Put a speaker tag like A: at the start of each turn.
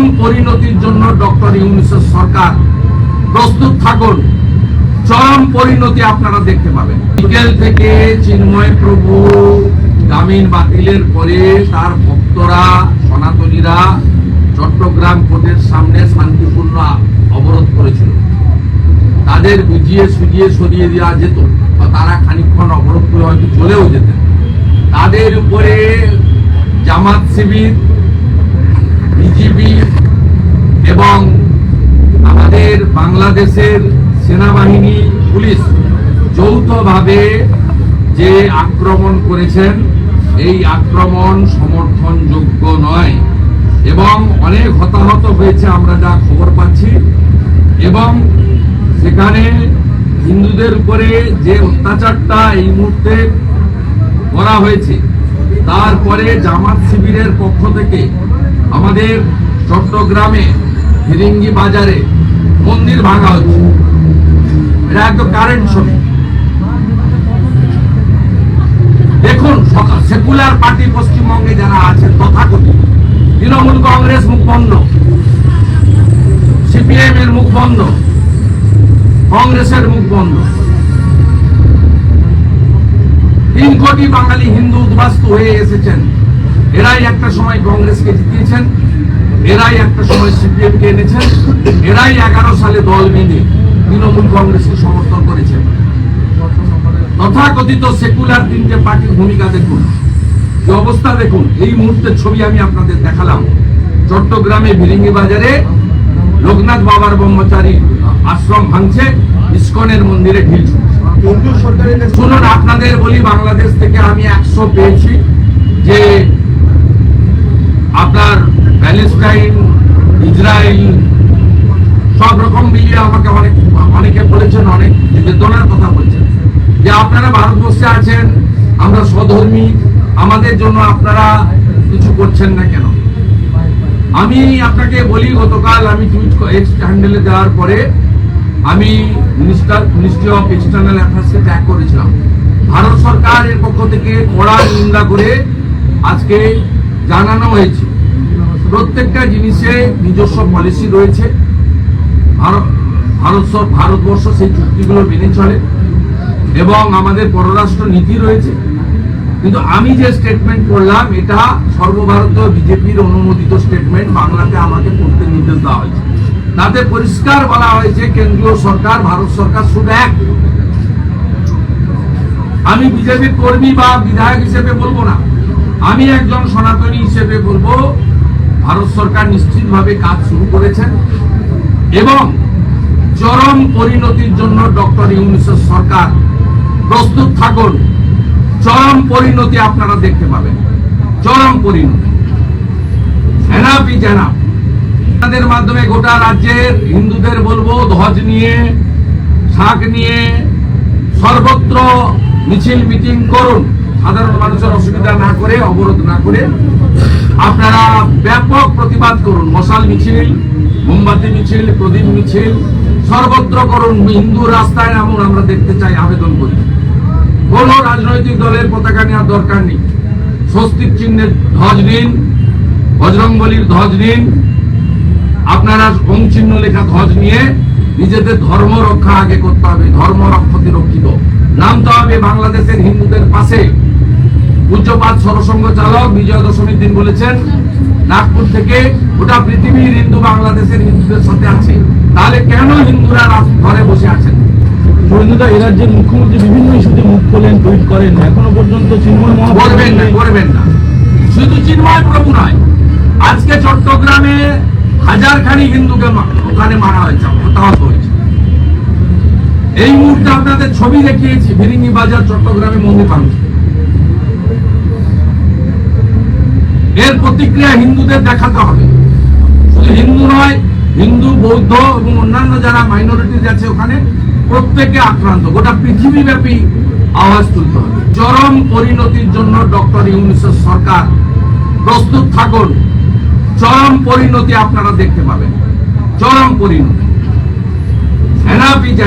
A: চরম পরিণতির জন্য ডক্টর ইউনিসেফ সরকার প্রস্তুত থাকুন। চরম পরিণতি আপনারা দেখতে পাবেন। বিকেল থেকে চিন্ময় প্রভু জামিন বাতিলের পরে তার ভক্তরা, সনাতনীরা চট্টগ্রাম কোর্টের সামনে শান্তিপূর্ণ অবরোধ করেছিল। তাদের বুঝিয়ে সুজিয়ে সরিয়ে দেওয়া যেত বা তারা খানিকক্ষণ অবরোধ করে হয়তো চলেও যেতেন। তাদের উপরে জামাত শিবির এবং আমাদের বাংলাদেশের সেনাবাহিনী, পুলিশ যৌথভাবে যে আক্রমণ করেছেন, এই আক্রমণ সমর্থনযোগ্য নয় এবং অনেক হতাহত হয়েছে আমরা যা খবর পাচ্ছি এবং সেখানে হিন্দুদের উপরে যে অত্যাচারটা এই মুহূর্তে করা হয়েছে, তারপরে জামাত শিবিরের পক্ষ থেকে আমাদের চট্টগ্রামে ফিরিঙ্গি বাজারে মন্দির ভাঙা হচ্ছে। এটা একদম কারেন্ট ছবি দেখুন সেকুলার পার্টি পশ্চিমবঙ্গে যারা আছেন, তথাকথিত। তৃণমূল কংগ্রেস মুখ বন্ধ। সিপিএম এর মুখ বন্ধ। কংগ্রেসের মুখ বন্ধ। তিন কোটি বাঙালি হিন্দু উদ্বাস্তু হয়ে এসেছেন। এরাই একটা সময় কংগ্রেসকে জিতিয়েছেন। এরাই একটা সময় সিপিএম কে এনেছেন, এরাই এগারো সালে দল বেঁধে তৃণমূল কংগ্রেসকে সমর্থন করেছেন। তথাকথিত সেকুলার তিনটে পার্টির ভূমিকা দেখুন। অবস্থা দেখুন, এই মুহূর্তের ছবি আমি আপনাদের দেখালাম। চট্টগ্রামে ভিরিঙ্গি বাজারে লোকনাথ বাবার ব্রহ্মচারী আশ্রম ভাঙছে, ইস্কনের মন্দিরে ঢিল শুনুন, আপনাদের বলি, বাংলাদেশ থেকে আমি একশো পেয়েছি যে আপনার প্যালেস্টাইন ইসরায়েল সব রকম মিলিয়ে আমাকে অনেক, অনেকে বলেছেন, অনেক বেদনার কথা বলছেন। যে আপনারা ভারতবর্ষে আছেন, আমরা স্বধর্মী, আমাদের জন্য আপনারা কিছু করছেন না কেন? আমি আপনাকে বলি, গতকাল আমি টুইট এক্স হ্যান্ডেলে দেওয়ার পরে আমি মিনিস্টার মিনিস্ট্রি অফ এক্সটার্নাল অ্যাফেয়ার্সে ট্যাগ করেছিলাম। ভারত সরকারের পক্ষ থেকে কড়া নিন্দা করে আজকে জানানো হয়েছে। প্রত্যেকটা জিনিসে নিজস্ব পলিসি রয়েছে। ভারত ভারত ভারতবর্ষ সেই চুক্তিগুলো মেনে চলে এবং আমাদের পররাষ্ট্র নীতি রয়েছে। কিন্তু আমি যে স্টেটমেন্ট করলাম, এটা সর্বভারতীয় বিজেপির অনুমোদিত স্টেটমেন্ট বাংলাতে আমাকে করতে নির্দেশ দেওয়া হয়েছে। তাতে পরিষ্কার বলা হয়েছে, কেন্দ্রীয় সরকার, ভারত সরকার শুধু এক। আমি বিজেপির কর্মী বা বিধায়ক হিসেবে বলব না। আমি একজন সনাতনী হিসেবে বলব ভারত সরকার নিশ্চিতভাবে কাজ শুরু করেছেন এবং চরম পরিণতির জন্য ডক্টর ইউনিসেফ সরকার প্রস্তুত থাকুন। চরম পরিণতি আপনারা দেখতে পাবেন। চরম পরিণতি। এনাফি জানাব তাদের মাধ্যমে গোটা রাজ্যের হিন্দুদের বলব, ধ্বজ নিয়ে, শাক নিয়ে সর্বত্র মিছিল মিটিং করুন। সাধারণ মানুষের অসুবিধা না করে, অবরোধ না করে আপনারা ব্যাপক প্রতিবাদ করুন। মশাল মিছিল, মোমবাতি মিছিল, প্রদীপ মিছিল, সর্বত্র করুন। হিন্দু রাস্তায় এমন আমরা দেখতে চাই আবেদন করি। কোন রাজনৈতিক দলের পতাকা নেওয়ার দরকার নেই। স্বস্তিক চিহ্নের ধ্বজ নিন, বজরংবলির ধ্বজ নিন। আপনারা ওম চিহ্ন লেখা ধ্বজ নিয়ে নিজেদের ধর্ম রক্ষা আগে করতে হবে। ধর্ম রক্ষতি রক্ষিত। নামতে হবে বাংলাদেশের হিন্দুদের পাশে। পূজ্যপাত সরসংঘ চালক বিজয় দশমীর দিন বলেছেন নাগপুর থেকে গোটা পৃথিবীর হিন্দু বাংলাদেশের হিন্দুদের সাথে আছে। তাহলে কেন হিন্দুরা ঘরে বসে আছেন?
B: সুরেন্দ্রদা এ রাজ্যের মুখ্যমন্ত্রী বিভিন্ন ইস্যুতে মুখ খোলেন টুইট করেন এখনও পর্যন্ত চিন্ময়
A: করবেন না করবেন না। শুধু চিন্ময় প্রভু নয় আজকে চট্টগ্রামে হাজার খানি হিন্দুকে ওখানে মারা হয়েছে হতাহত হয়েছে। এই মুহূর্তে আপনাদের ছবি দেখিয়েছি ভিরিঙ্গি বাজার চট্টগ্রামে মন্দির ভাঙছে। এর প্রতিক্রিয়া হিন্দুদের দেখাতে হবে। শুধু হিন্দু নয়, হিন্দু, বৌদ্ধ এবং অন্যান্য যারা মাইনরিটিজ আছে ওখানে প্রত্যেকে আক্রান্ত। গোটা পৃথিবীব্যাপী আওয়াজ তুলতে হবে। চরম পরিণতির জন্য ডক্টর ইউনিসেফ সরকার প্রস্তুত থাকুন। চরম পরিণতি আপনারা দেখতে পাবেন। চরম পরিণতি। Enough is